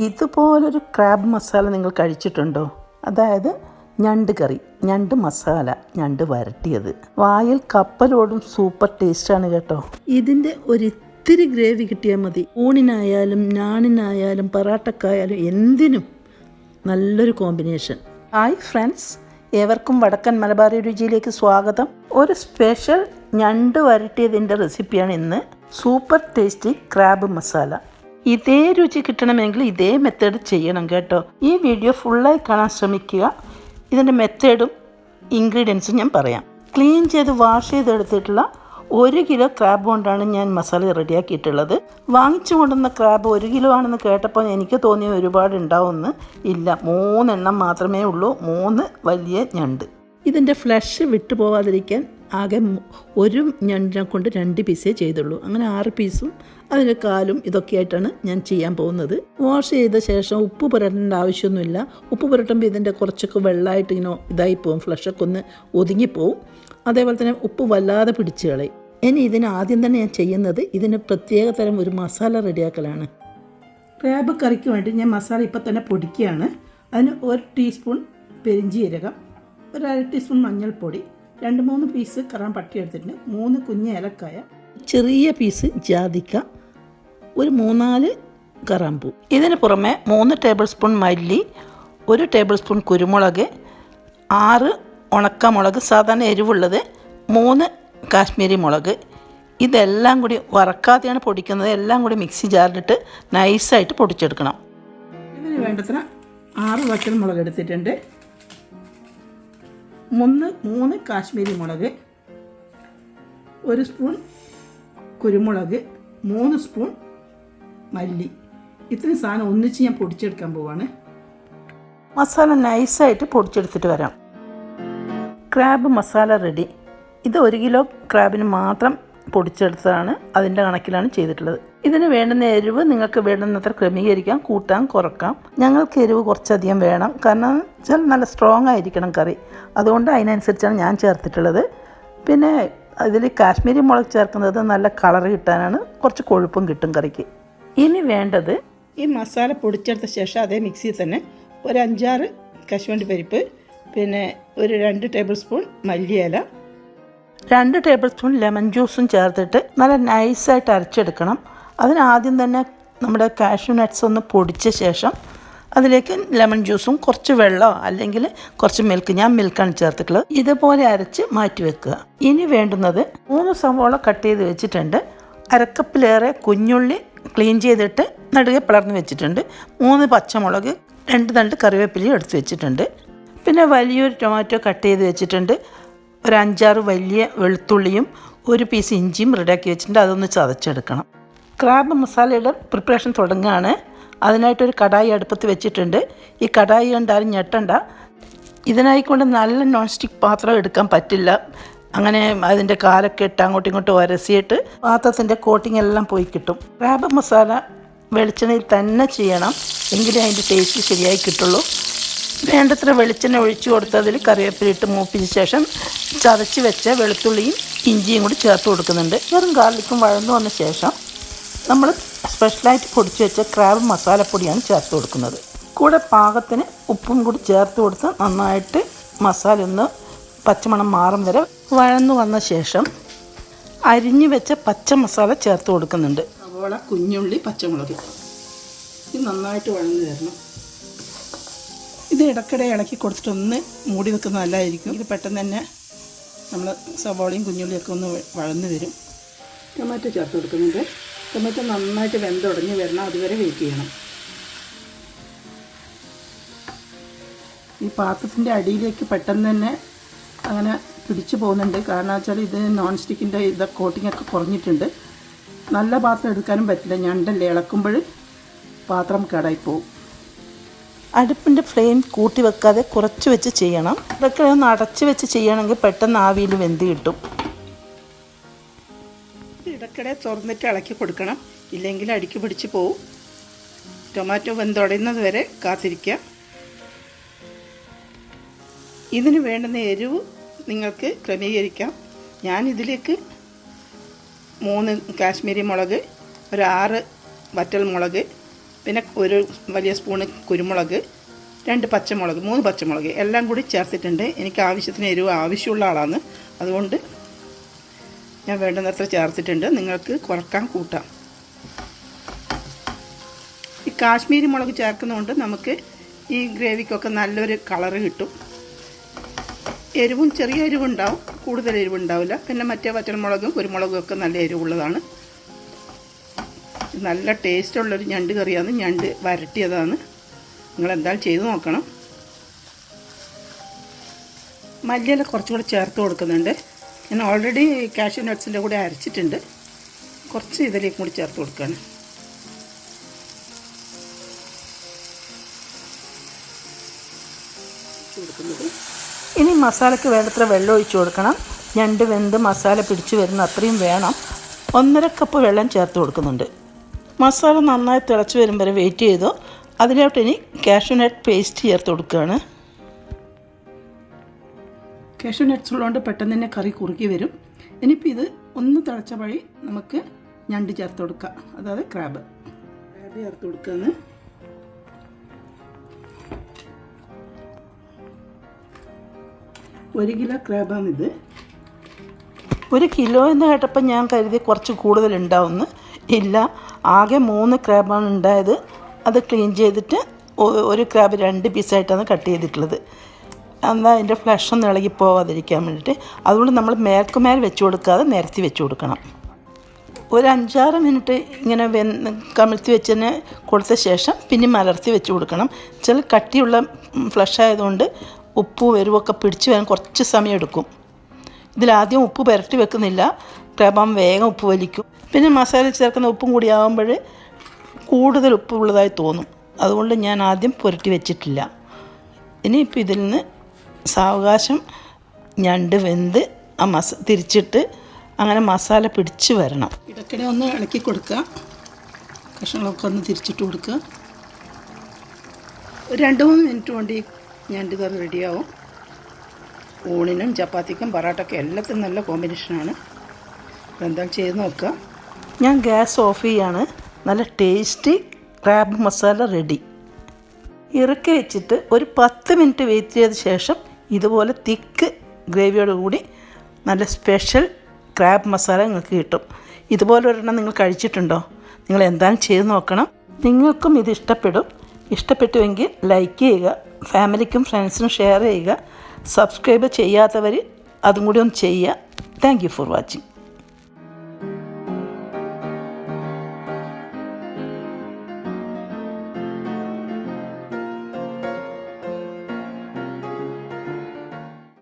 ഇതുപോലൊരു ക്രാബ് മസാല നിങ്ങൾ കഴിച്ചിട്ടുണ്ടോ? അതായത് ഞണ്ട് കറി ഞണ്ട് മസാല ഞണ്ട് വരട്ടിയത്. വായിൽ കപ്പലോടും സൂപ്പർ ടേസ്റ്റാണ് കേട്ടോ. ഇതിന്റെ ഒരിത്തിരി ഗ്രേവി കിട്ടിയാൽ മതി. ഊണിനായാലും ഞാണിനായാലും പൊറാട്ടക്കായാലും എന്തിനും നല്ലൊരു കോമ്പിനേഷൻ ഹായ് ഫ്രണ്ട്സ് ഏവർക്കും വടക്കൻ മലബാർ രുചിയിലേക്ക് സ്വാഗതം. ഒരു സ്പെഷ്യൽ ഞണ്ട് വരട്ടിയതിന്റെ റെസിപ്പിയാണ് ഇന്ന്. സൂപ്പർ ടേസ്റ്റി ക്രാബ് മസാല ഇതേ രുചി കിട്ടണമെങ്കിൽ ഇതേ മെത്തേഡ് ചെയ്യണം കേട്ടോ. ഈ വീഡിയോ ഫുള്ളായി കാണാൻ ശ്രമിക്കുക. ഇതിന്റെ മെത്തേഡും ഇൻഗ്രീഡിയൻസും ഞാൻ പറയാം. ക്ലീൻ ചെയ്ത് വാഷ് ചെയ്തെടുത്തിട്ടുള്ള ഒരു കിലോ ക്രാബ് കൊണ്ടാണ് ഞാൻ മസാല റെഡിയാക്കിയിട്ടുള്ളത് വാങ്ങിച്ചു കൊണ്ടുവന്ന ക്രാബ് ഒരു കിലോ ആണെന്ന് കേട്ടപ്പോൾ എനിക്ക് തോന്നിയ ഒരുപാട് ഉണ്ടാവുമെന്ന് ഇല്ല. മൂന്നെണ്ണം മാത്രമേ ഉള്ളൂ. മൂന്ന് വലിയ ഞണ്ട്. ഇതിന്റെ ഫ്ലഷ് വിട്ടു പോവാതിരിക്കാൻ ആകെ ഒരു ഞണ്ടിനെ കൊണ്ട് രണ്ട് പീസേ ചെയ്തുള്ളൂ. അങ്ങനെ ആറ് പീസും അതിന്റെ കാലും ഇതൊക്കെയായിട്ടാണ് ഞാൻ ചെയ്യാൻ പോകുന്നത്. വാഷ് ചെയ്ത ശേഷം ഉപ്പ് പുരട്ടേണ്ട ആവശ്യമൊന്നുമില്ല. ഉപ്പ് പുരട്ടുമ്പോൾ ഇതിന്റെ കുറച്ചൊക്കെ വെള്ളമായിട്ട് ഇങ്ങനെ ഇതായി പോകും ഫ്ലഷൊക്കെ ഒന്ന് ഒതുങ്ങിപ്പോവും അതേപോലെ തന്നെ ഉപ്പ് വല്ലാതെ പിടിച്ച് കളയും. ഇനി ഇതിന് ആദ്യം തന്നെ ഞാൻ ചെയ്യുന്നത് ഇതിന് പ്രത്യേക തരം ഒരു മസാല റെഡിയാക്കലാണ്. ക്രാബ് കറിക്ക് വേണ്ടി ഞാൻ മസാല ഇപ്പം തന്നെ പൊടിക്കുകയാണ്. അതിന് ഒരു ടീസ്പൂൺ പെരിഞ്ചീരകം ഒരു അര ടീസ്പൂൺ മഞ്ഞൾപ്പൊടി രണ്ട് മൂന്ന് പീസ് കറാൻ പട്ടി എടുത്തിട്ടുണ്ട്. മൂന്ന് കുഞ്ഞ് ഏലക്കായ ചെറിയ പീസ് ജാതിക്ക ഒരു മൂന്നാൽ കറാമ്പൂ. ഇതിന് പുറമെ മൂന്ന് ടേബിൾ സ്പൂൺ മല്ലി ഒരു ടേബിൾ സ്പൂൺ കുരുമുളക് ആറ് ഉണക്കമുളക് സാധാരണ എരിവുള്ളത് മൂന്ന് കാശ്മീരി മുളക്. ഇതെല്ലാം കൂടി വറക്കാതെയാണ് പൊടിക്കുന്നത്. എല്ലാം കൂടി മിക്സി ജാറിലിട്ട് നൈസായിട്ട് പൊടിച്ചെടുക്കണം. ഇതിന് വേണ്ടത്ര ആറ് വറ്റൽ മുളക് എടുത്തിട്ടുണ്ട്. മൂന്ന് മൂന്ന് കാശ്മീരി മുളക് ഒരു സ്പൂൺ കുരുമുളക് മൂന്ന് സ്പൂൺ മല്ലി. ഇത്രയും സാധനം ഒന്നിച്ച് ഞാൻ പൊടിച്ചെടുക്കാൻ പോവാണ്. മസാല നൈസായിട്ട് പൊടിച്ചെടുത്തിട്ട് വരാം. Crab masala ready. ഇത് ഒരു കിലോ ക്രാബിന് മാത്രം പൊടിച്ചെടുത്തതാണ് അതിന്റെ കണക്കിലാണ് ചെയ്തിട്ടുള്ളത്. ഇതിന് വേണ്ടുന്ന എരിവ് നിങ്ങൾക്ക് വേണ്ടുന്നത്ര ക്രമീകരിക്കാം കൂട്ടാം കുറക്കാം. ഞങ്ങൾക്ക് എരിവ് കുറച്ചധികം വേണം. കാരണം വെച്ചാൽ നല്ല സ്ട്രോങ് ആയിരിക്കണം കറി. അതുകൊണ്ട് അതിനനുസരിച്ചാണ് ഞാൻ ചേർത്തിട്ടുള്ളത്. പിന്നെ ഇതിൽ കാശ്മീരി മുളക് ചേർക്കുന്നത് നല്ല കളർ കിട്ടാനാണ് കുറച്ച് കൊഴുപ്പും കിട്ടും കറിക്ക്. ഇനി വേണ്ടത് ഈ മസാല പൊടിച്ചെടുത്ത ശേഷം അതേ മിക്സിയിൽ തന്നെ ഒരു അഞ്ചാറ് കശുവണ്ടി പരിപ്പ് പിന്നെ ഒരു രണ്ട് ടേബിൾ സ്പൂൺ മല്ലിയില രണ്ട് ടേബിൾ സ്പൂൺ ലെമൺ ജ്യൂസും ചേർത്തിട്ട് നല്ല നൈസായിട്ട് അരച്ചെടുക്കണം. അതിനാദ്യം തന്നെ നമ്മുടെ കാഷ്യൂ നട്ട്സ് ഒന്ന് പൊടിച്ച ശേഷം അതിലേക്ക് ലെമൺ ജ്യൂസും കുറച്ച് വെള്ളമോ അല്ലെങ്കിൽ കുറച്ച് മിൽക്ക് ഞാൻ മിൽക്കാണ് ചേർത്തിട്ടുള്ളത് ഇതുപോലെ അരച്ച് മാറ്റി വെക്കുക. ഇനി വേണ്ടുന്നത് മൂന്ന് സവോള കട്ട് ചെയ്ത് വെച്ചിട്ടുണ്ട്. അരക്കപ്പിലേറെ കുഞ്ഞുള്ളി ക്ലീൻ ചെയ്തിട്ട് നടുകെ പിളർന്ന് വെച്ചിട്ടുണ്ട്. മൂന്ന് പച്ചമുളക് രണ്ട് തണ്ട് കറിവേപ്പിലയും എടുത്ത് വെച്ചിട്ടുണ്ട്. പിന്നെ വലിയൊരു ടൊമാറ്റോ കട്ട് ചെയ്ത് വെച്ചിട്ടുണ്ട്. ഒരു അഞ്ചാറ് വലിയ വെളുത്തുള്ളിയും ഒരു പീസ് ഇഞ്ചിയും റെഡിയാക്കി വെച്ചിട്ടുണ്ട്. അതൊന്ന് ചതച്ചെടുക്കണം. ക്രാബ് മസാലയുടെ പ്രിപ്പറേഷൻ തുടങ്ങുകയാണ് അതിനായിട്ടൊരു കടായി അടുപ്പത്ത് വെച്ചിട്ടുണ്ട്. ഈ കടായി കണ്ടാലും ഞെട്ടണ്ട. ഇതിനായിക്കൊണ്ട് നല്ല നോൺ സ്റ്റിക്ക് പാത്രം എടുക്കാൻ പറ്റില്ല. അങ്ങനെ അതിന്റെ കാലൊക്കെ ഇട്ട് അങ്ങോട്ടും ഇങ്ങോട്ടും വരസിയിട്ട് പാത്രത്തിന്റെ കോട്ടിംഗ് എല്ലാം പോയി കിട്ടും. ക്രാബ് മസാല വെളിച്ചെണ്ണയിൽ തന്നെ ചെയ്യണം. എങ്കിലേ അതിന്റെ ടേസ്റ്റ് ശരിയായി കിട്ടുള്ളൂ. വേണ്ടത്ര വെളിച്ചെണ്ണ ഒഴിച്ചു കൊടുത്തതിൽ കറിവേപ്പിലിട്ട് മൂപ്പിച്ച ശേഷം ചതച്ച് വെച്ച വെളുത്തുള്ളിയും ഇഞ്ചിയും കൂടി ചേർത്ത് കൊടുക്കുന്നുണ്ട്. വെറും ഗാർലിക്കും വഴന്നു വന്ന ശേഷം നമ്മൾ സ്പെഷ്യലായിട്ട് പൊടിച്ചു വെച്ച ക്രാബ് മസാലപ്പൊടിയാണ് ചേർത്ത് കൊടുക്കുന്നത്. കൂടെ പാകത്തിന് ഉപ്പും കൂടി ചേർത്ത് കൊടുത്ത് നന്നായിട്ട് മസാല ഒന്ന് പച്ചമണം മാറും വരെ വഴന്നു വന്ന ശേഷം അരിഞ്ഞു വെച്ച പച്ച മസാല ചേർത്ത് കൊടുക്കുന്നുണ്ട്. സവോള കുഞ്ഞുള്ളി പച്ചമുളക്. ഇത് നന്നായിട്ട് വഴന്നു തരണം ഇത് ഇടയ്ക്കിടെ ഇളക്കി കൊടുത്തിട്ടൊന്ന് മൂടി വെക്കുന്നത് നല്ലതായിരിക്കും. ഇത് പെട്ടെന്ന് തന്നെ നമ്മൾ സവാളയും കുഞ്ഞുള്ളിയൊക്കെ ഒന്ന് വഴന്നു വരും. ടൊമാറ്റോ ചേർത്ത് കൊടുക്കുന്നുണ്ട്. ടൊമാറ്റോ നന്നായിട്ട് വെന്തുടഞ്ഞ് വരണം. അതുവരെ വെയിറ്റ് ചെയ്യണം. ഈ പാത്രത്തിന്റെ അടിയിലേക്ക് പെട്ടെന്ന് തന്നെ അങ്ങനെ പിടിച്ചു പോകുന്നുണ്ട്. കാരണം വെച്ചാൽ ഇത് നോൺ സ്റ്റിക്കിന്റെ ഇത് കോട്ടിങ്ങൊക്കെ കുറഞ്ഞിട്ടുണ്ട്. നല്ല പാത്രം എടുക്കാനും പറ്റില്ല. ഞണ്ടല്ലേ ഇളക്കുമ്പോൾ പാത്രം കേടായി പോകും അടുപ്പിന്റെ ഫ്ലെയിം കൂട്ടി വെക്കാതെ കുറച്ച് വെച്ച് ചെയ്യണം. ഇതൊക്കെ ഒന്ന് അടച്ച് വെച്ച് ചെയ്യണമെങ്കിൽ പെട്ടെന്ന് ആവിയിൽ വെന്ത് കിട്ടും. ഇടയ്ക്കിടെ തുറന്നിട്ട് ഇളക്കി കൊടുക്കണം. ഇല്ലെങ്കിൽ അടിക്ക് പിടിച്ച് പോവും. ടൊമാറ്റോ വെന്തുടയുന്നത് വരെ കാത്തിരിക്കുക. ഇതിന് വേണ്ടുന്ന എരിവ് നിങ്ങൾക്ക് ക്രമീകരിക്കാം. ഞാൻ ഇതിലേക്ക് മൂന്ന് കാശ്മീരി മുളക് ഒരു ആറ് വറ്റൽ മുളക് പിന്നെ ഒരു വലിയ സ്പൂണ് കുരുമുളക് രണ്ട് പച്ചമുളക് മൂന്ന് പച്ചമുളക് എല്ലാം കൂടി ചേർത്തിട്ടുണ്ട്. എനിക്ക് ആവശ്യത്തിന് എരിവ് ആവശ്യമുള്ള ആളാണ്. അതുകൊണ്ട് ഞാൻ വേണ്ടുന്നത്ര ചേർത്തിട്ടുണ്ട്. നിങ്ങൾക്ക് കുറയ്ക്കാൻ കൂട്ടാം. ഈ കാശ്മീരി മുളക് ചേർക്കുന്നതുകൊണ്ട് നമുക്ക് ഈ ഗ്രേവിക്കൊക്കെ നല്ലൊരു കളറ് കിട്ടും. എരിവും ചെറിയ എരിവുണ്ടാവും കൂടുതൽ എരിവുണ്ടാവില്ല. പിന്നെ മറ്റേ പച്ചമുളകും കുരുമുളകും ഒക്കെ നല്ല എരിവുള്ളതാണ്. നല്ല ടേസ്റ്റ് ടേസ്റ്റുള്ളൊരു ഞണ്ട് കറിയാണ് ഞണ്ട് വരട്ടിയതാണ്. നിങ്ങൾ എന്തായാലും ചെയ്ത് നോക്കണം. മല്ലിയില കുറച്ചും കൂടെ ചേർത്ത് കൊടുക്കുന്നുണ്ട്. ഞാൻ ഓൾറെഡി കാഷ്യൂ നട്ട്സിന്റെ കൂടെ അരച്ചിട്ടുണ്ട്. കുറച്ച് ഇതിലേക്കും കൂടി ചേർത്ത് കൊടുക്കുകയാണ് ഇനി മസാലയ്ക്ക് വേണ്ടത്ര വെള്ളം ഒഴിച്ചു കൊടുക്കണം. ഞണ്ട് വെന്ത് മസാല പിടിച്ചു വരുന്ന അത്രയും വേണം. ഒന്നര കപ്പ് വെള്ളം ചേർത്ത് കൊടുക്കുന്നുണ്ട്. മസാല നന്നായി തിളച്ച് വരും വരെ വെയിറ്റ് ചെയ്തു. അതിലോട്ട് ഇനി കാഷ്യൂനട്ട് പേസ്റ്റ് ചേർത്ത് കൊടുക്കുകയാണ് കാഷ്യൂ നട്ട്സ് ഉള്ളതുകൊണ്ട് പെട്ടെന്ന് തന്നെ കറി കുറുക്കി വരും. ഇനിയിപ്പോൾ ഇത് ഒന്ന് തിളച്ച വഴി നമുക്ക് ഞണ്ട് ചേർത്ത് കൊടുക്കാം. അതായത് ക്രാബ് ക്രാബ് ചേർത്ത് കൊടുക്കുകയാണ് ഒരു കിലോ ക്രാബാണിത് ഒരു കിലോ എന്ന് കേട്ടപ്പോൾ ഞാൻ കരുതി കുറച്ച് കൂടുതൽ ഉണ്ടാവുമെന്ന് ഇല്ല. ആകെ മൂന്ന് ക്രാബാണ് ഉണ്ടായത്. അത് ക്ലീൻ ചെയ്തിട്ട് ഒരു ക്രാബ് രണ്ട് പീസായിട്ടാണ് കട്ട് ചെയ്തിട്ടുള്ളത്. എന്നാൽ അതിന്റെ ഫ്ലഷ് ഒന്നും ഇളകി പോവാതിരിക്കാൻ വേണ്ടിയിട്ട്. അതുകൊണ്ട് നമ്മൾ മേൽക്കുമേൽ വെച്ച് കൊടുക്കാതെ നിരത്തി വെച്ച് കൊടുക്കണം. ഒരു അഞ്ചാറ് മിനിറ്റ് ഇങ്ങനെ വെന്ന് കമിഴ്ത്തി വെച്ചതിന് കൊടുത്ത ശേഷം പിന്നെ മലർത്തി വെച്ച് കൊടുക്കണം. ചില കട്ടിയുള്ള ഫ്ലഷ് ആയതുകൊണ്ട് ഉപ്പും എരിവൊക്കെ പിടിച്ച് വരാൻ കുറച്ച് സമയം എടുക്കും. ഇതിലാദ്യം ഉപ്പ് പുരട്ടി വെക്കുന്നില്ല. ക്രമം വേഗം ഉപ്പ് വലിക്കും. പിന്നെ മസാല ചേർക്കുന്ന ഉപ്പും കൂടി ആകുമ്പോൾ കൂടുതൽ ഉപ്പ് ഉള്ളതായി തോന്നും. അതുകൊണ്ട് ഞാൻ ആദ്യം പുരട്ടി വെച്ചിട്ടില്ല. ഇനിയിപ്പോൾ ഇതിൽ നിന്ന് സാവകാശം ഞണ്ട് വെന്ത് ആ മസ തിരിച്ചിട്ട് അങ്ങനെ മസാല പിടിച്ച് വരണം. ഇടയ്ക്കിടെ ഒന്ന് ഇളക്കി കൊടുക്കുക. കഷ്ണങ്ങളൊക്കെ ഒന്ന് തിരിച്ചിട്ട് കൊടുക്കുക. ഒരു രണ്ട് മൂന്ന് മിനിറ്റ് കൊണ്ട് ഞണ്ട് കറി റെഡിയാവും ഊണിനും ചപ്പാത്തിക്കും പൊറാട്ടയ്ക്കും എല്ലാത്തിനും നല്ല കോമ്പിനേഷനാണ് എന്തായാലും ചെയ്ത് നോക്കുക. ഞാൻ ഗ്യാസ് ഓഫ് ചെയ്യാണ്. നല്ല ടേസ്റ്റി ക്രാബ് മസാല റെഡി ഇറക്കി വെച്ചിട്ട് ഒരു പത്ത് മിനിറ്റ് വെയിറ്റ് ചെയ്ത ശേഷം ഇതുപോലെ തിക്ക് ഗ്രേവിയോട് കൂടി നല്ല സ്പെഷ്യൽ ക്രാബ് മസാല നിങ്ങൾക്ക് കിട്ടും. ഇതുപോലെ ഒരെണ്ണം നിങ്ങൾ കഴിച്ചിട്ടുണ്ടോ? നിങ്ങൾ എന്തായാലും ചെയ്ത് നോക്കണം. നിങ്ങൾക്കും ഇത് ഇഷ്ടപ്പെടും. ഇഷ്ടപ്പെട്ടുവെങ്കിൽ ലൈക്ക് ചെയ്യുക. ഫാമിലിക്കും ഫ്രണ്ട്സിനും ഷെയർ ചെയ്യുക. സബ്സ്ക്രൈബ് ചെയ്യാത്തവർ അതും കൂടി ഒന്ന് ചെയ്യുക. Thank for watching